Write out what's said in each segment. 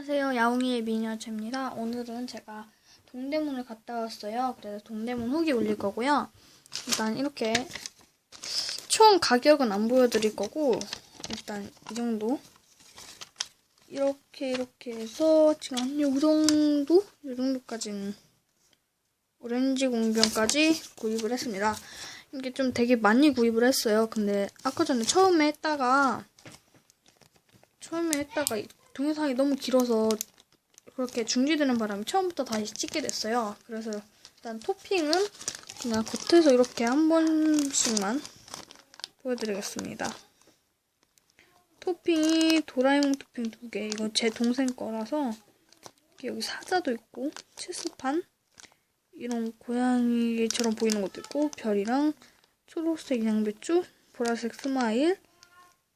안녕하세요. 야옹이의 미니어처입니다. 오늘은 제가 동대문을 갔다 왔어요. 그래서 동대문 후기 올릴 거고요. 일단 이렇게 총 가격은 안 보여드릴 거고 일단 이 정도 이렇게 이렇게 해서 지금 한요 정도? 요 정도까지는 오렌지 공병까지 구입을 했습니다. 이게 좀 되게 많이 구입을 했어요. 근데 아까 전에 처음에 했다가 처음에 했다가 이 동영상이 너무 길어서 그렇게 중지되는 바람에 처음부터 다시 찍게 됐어요. 그래서 일단 토핑은 그냥 겉에서 이렇게 한 번씩만 보여드리겠습니다. 토핑이 도라에몽 토핑 두 개. 이거 제 동생 거라서 여기 사자도 있고 체스판 이런 고양이처럼 보이는 것도 있고 별이랑 초록색 양배추, 보라색 스마일,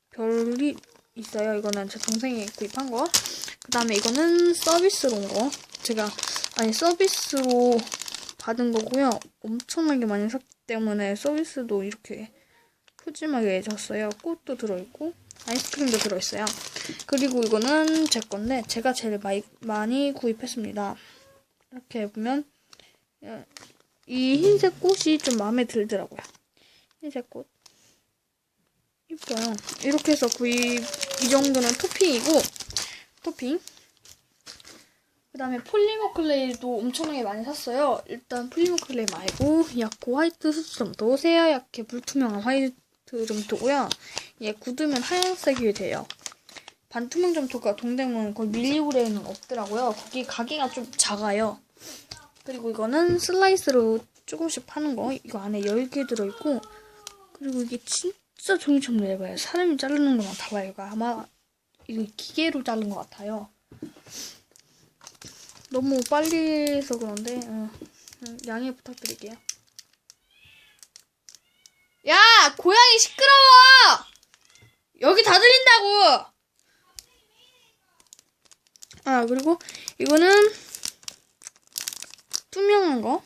별이 있어요. 이거는 제 동생이 구입한 거. 그 다음에 이거는 서비스로 온 거. 제가 아니 서비스로 받은 거고요. 엄청나게 많이 샀기 때문에 서비스도 이렇게 푸짐하게 줬어요. 꽃도 들어있고 아이스크림도 들어있어요. 그리고 이거는 제 건데 제가 제일 많이, 많이 구입했습니다. 이렇게 보면 이 흰색 꽃이 좀 마음에 들더라고요. 흰색 꽃. 이뻐요. 이렇게 해서 구입, 이 정도는 토핑이고, 토핑. 그 다음에 폴리머 클레이도 엄청나게 많이 샀어요. 일단 폴리머 클레이 말고, 약고 화이트 수점도 새하얗게 불투명한 화이트 점토고요. 얘 굳으면 하얀색이 돼요. 반투명 점토가 동대문 거의 밀리브레에는 없더라고요. 거기 가게가 좀 작아요. 그리고 이거는 슬라이스로 조금씩 파는 거. 이거 안에 10개 들어있고, 그리고 이게 진 짜 종이처럼 얇아요. 사람이 자르는 거랑 달라요. 이거 아마 이거 기계로 자른 것 같아요. 너무 빨리 해서 그런데 어, 양해 부탁드릴게요. 야! 고양이 시끄러워! 여기 다 들린다고! 아, 그리고 이거는 투명한 거.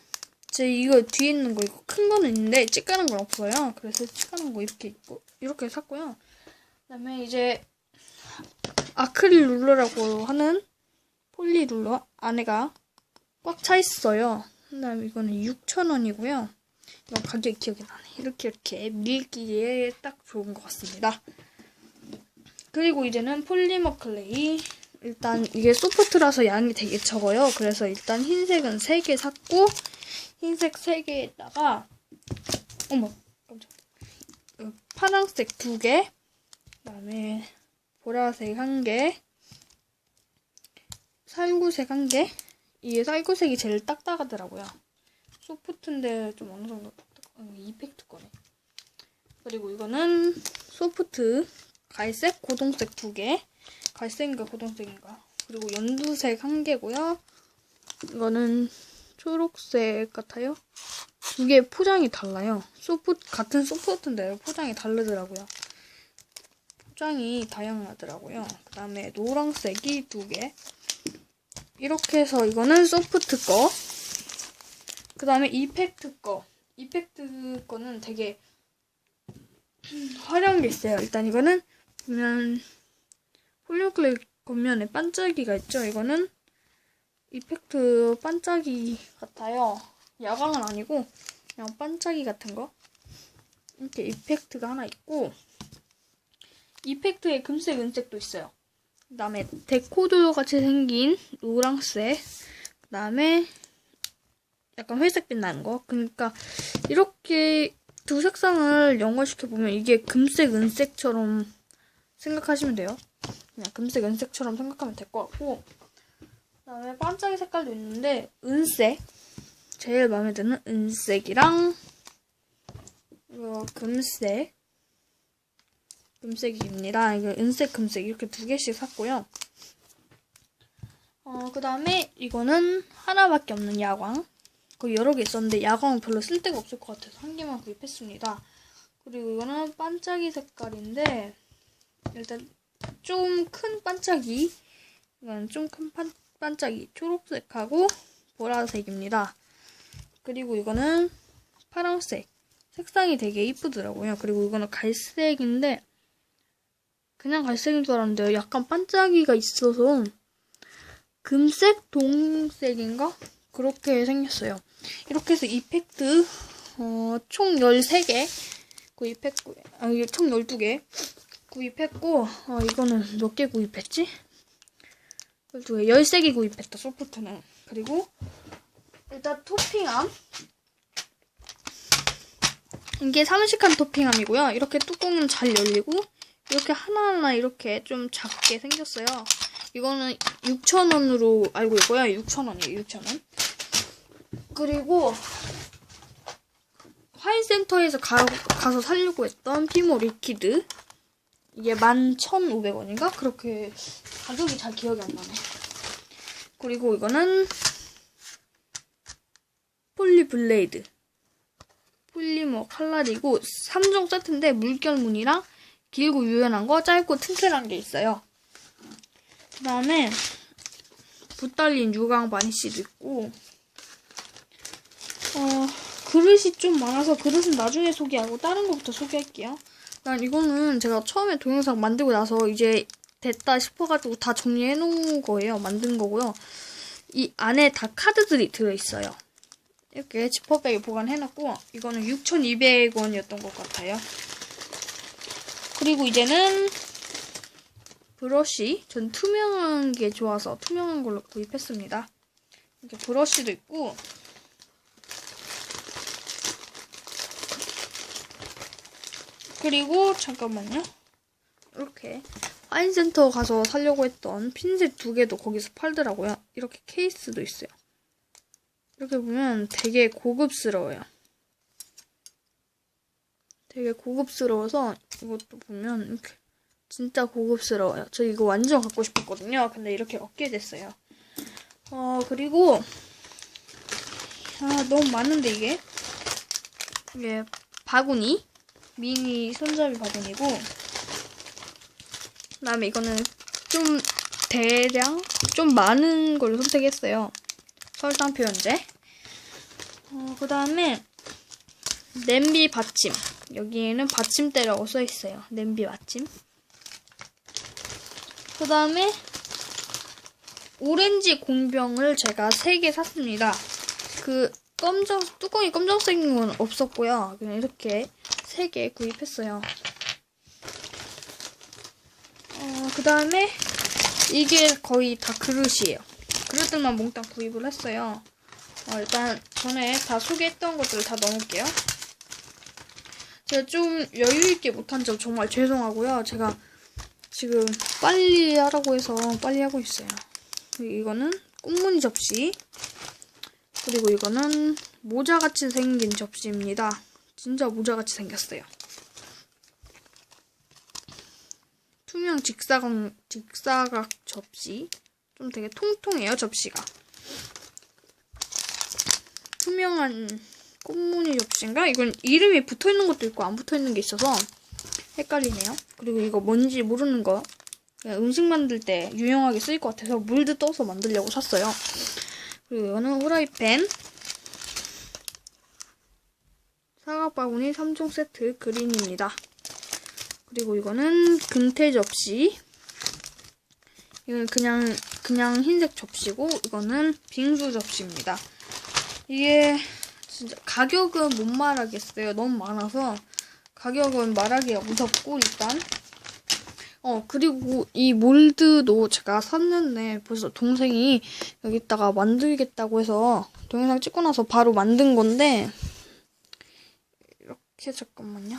제 이거 뒤에 있는 거 이거 큰 거는 있는데 찌까는 건 없어요. 그래서 찌까는 거 이렇게 있고 이렇게 샀고요. 그다음에 이제 아크릴 룰러라고 하는 폴리 룰러 안에가 꽉 차 있어요. 그다음에 이거는 6,000원이고요. 이건 가격이 기억이 나네. 이렇게 이렇게 밀기에 딱 좋은 것 같습니다. 그리고 이제는 폴리머 클레이 일단 이게 소프트라서 양이 되게 적어요. 그래서 일단 흰색은 3개 샀고 흰색 3개에다가 어머 깜짝 파란색 2개 그다음에 보라색 1개 살구색 1개 이게 살구색이 제일 딱딱하더라고요. 소프트인데 좀 어느 정도 딱딱 어, 이펙트 거네. 그리고 이거는 소프트 갈색 고동색 2개 갈색인가 고동색인가 그리고 연두색 1개고요. 이거는 초록색 같아요. 두 개 포장이 달라요. 소프 같은 소프트인데 포장이 다르더라고요. 포장이 다양하더라고요. 그 다음에 노란색이 두 개. 이렇게 해서 이거는 소프트 거. 그 다음에 이펙트 거. 이펙트 거는 되게 화려한 게 있어요. 일단 이거는 보면 폴리오클레이 겉면에 반짝이가 있죠. 이거는 이펙트 반짝이 같아요. 야광은 아니고 그냥 반짝이 같은 거. 이렇게 이펙트가 하나 있고 이펙트에 금색, 은색도 있어요. 그 다음에 데코드 같이 생긴 노랑색 그 다음에 약간 회색빛 나는 거. 그러니까 이렇게 두 색상을 연관시켜보면 이게 금색, 은색처럼 생각하시면 돼요. 그냥 금색, 은색처럼 생각하면 될 것 같고 그다음에 반짝이 색깔도 있는데 은색 제일 마음에 드는 은색이랑 이거 금색 금색입니다. 이거 은색, 금색 이렇게 두 개씩 샀고요. 어, 그 다음에 이거는 하나밖에 없는 야광. 그 여러 개 있었는데 야광은 별로 쓸 데가 없을 것 같아서 한 개만 구입했습니다. 그리고 이거는 반짝이 색깔인데 일단 좀 큰 반짝이 이건 좀 큰 반짝이 초록색하고 보라색입니다. 그리고 이거는 파란색 색상이 되게 이쁘더라고요. 그리고 이거는 갈색인데 그냥 갈색인 줄 알았는데 약간 반짝이가 있어서 금색 동색인가? 그렇게 생겼어요. 이렇게 해서 이펙트 어, 총 13개 구입했고 아, 총 12개 구입했고 어, 이거는 몇 개 구입했지? 12개 13개 구입했다 소프트는 그리고 일단 토핑함 이게 삼식한 토핑함이고요. 이렇게 뚜껑은 잘 열리고 이렇게 하나하나 이렇게 좀 작게 생겼어요. 이거는 6,000원으로 알고 있고요. 6,000원이에요. 6,000원. 그리고 화인센터에서 가, 가서 살려고 했던 피모 리퀴드 이게 11,500원인가? 그렇게 가격이 잘 기억이 안 나네. 그리고 이거는 폴리 블레이드 폴리머 칼날이고 3종 세트인데 물결 무늬랑 길고 유연한 거 짧고 튼튼한 게 있어요. 그 다음에 붓달린 유광 바니쉬도 있고 어, 그릇이 좀 많아서 그릇은 나중에 소개하고 다른 거부터 소개할게요. 난 이거는 제가 처음에 동영상 만들고 나서 이제 됐다 싶어가지고 다 정리해 놓은 거예요. 만든 거고요. 이 안에 다 카드들이 들어있어요. 이렇게 지퍼백에 보관해놨고 이거는 6,200원이었던 것 같아요. 그리고 이제는 브러쉬. 전 투명한 게 좋아서 투명한 걸로 구입했습니다. 이렇게 브러쉬도 있고 그리고 잠깐만요. 이렇게 와인센터 가서 사려고 했던 핀셋 두 개도 거기서 팔더라고요. 이렇게 케이스도 있어요. 이렇게 보면 되게 고급스러워요. 되게 고급스러워서 이것도 보면 이렇게 진짜 고급스러워요. 저 이거 완전 갖고 싶었거든요. 근데 이렇게 얻게 됐어요. 어 그리고 아 너무 많은데 이게 이게 바구니 미니 손잡이 바구니고 그 다음에 이거는 좀 대량 좀 많은 걸로 선택했어요. 설탕 표현제. 어, 그 다음에 냄비 받침. 여기에는 받침대라고 써 있어요. 냄비 받침. 그 다음에 오렌지 공병을 제가 3개 샀습니다. 그 검정 뚜껑이 검정색인 건 없었고요. 그냥 이렇게 3개 구입했어요. 어, 그 다음에 이게 거의 다 그릇이에요. 그릇들만 몽땅 구입을 했어요. 어, 일단 전에 다 소개했던 것들을 다 넣어놓을게요. 제가 좀 여유있게 못한 점 정말 죄송하고요. 제가 지금 빨리 하라고 해서 빨리 하고 있어요. 이거는 꽃무늬 접시. 그리고 이거는 모자같이 생긴 접시입니다. 진짜 모자같이 생겼어요. 투명 직사각, 직사각 접시. 좀 되게 통통해요, 접시가. 투명한 꽃무늬 접시인가? 이건 이름이 붙어 있는 것도 있고 안 붙어 있는 게 있어서 헷갈리네요. 그리고 이거 뭔지 모르는 거. 그냥 음식 만들 때 유용하게 쓰일 것 같아서 물도 떠서 만들려고 샀어요. 그리고 이거는 후라이팬. 바구니 3종 세트 그린입니다. 그리고 이거는 금태 접시. 이건 그냥 그냥 흰색 접시고 이거는 빙수 접시입니다. 이게 진짜 가격은 못 말하겠어요. 너무 많아서 가격은 말하기가 무섭고 일단 어 그리고 이 몰드도 제가 샀는데 벌써 동생이 여기다가 만들겠다고 해서 동영상 찍고 나서 바로 만든 건데 이렇게 잠깐만요.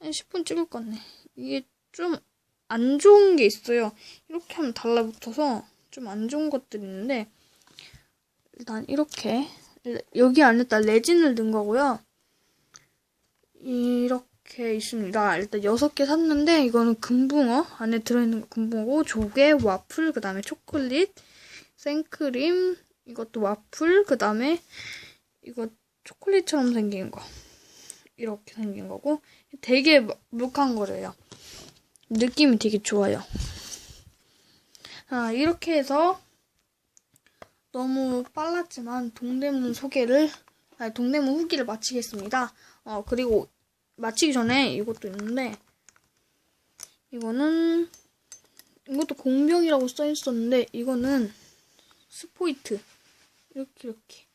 10분 찍을 건데 이게 좀 안 좋은 게 있어요. 이렇게 하면 달라붙어서 좀 안 좋은 것들이 있는데 일단 이렇게 여기 안에다 레진을 넣은 거고요. 이렇게 있습니다. 일단 6개 샀는데 이거는 금붕어 안에 들어있는 거 금붕어고 조개, 와플, 그 다음에 초콜릿, 생크림 이것도 와플, 그 다음에 이거 초콜릿처럼 생긴 거 이렇게 생긴 거고 되게 묵한 거래요. 느낌이 되게 좋아요. 아, 이렇게 해서 너무 빨랐지만 동대문 소개를 아니 동대문 후기를 마치겠습니다. 어 그리고 마치기 전에 이것도 있는데 이거는 이것도 공병이라고 써 있었는데 이거는 스포이트 이렇게 이렇게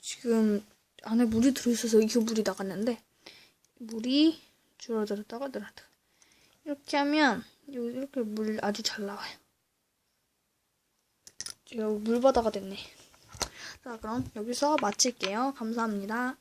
지금 안에 물이 들어있어서 이게 물이 나갔는데 물이 줄어들었다가 늘었다 이렇게 하면 요- 이렇게 물 아주 잘 나와요. 제가 물바다가 됐네. 자 그럼 여기서 마칠게요. 감사합니다.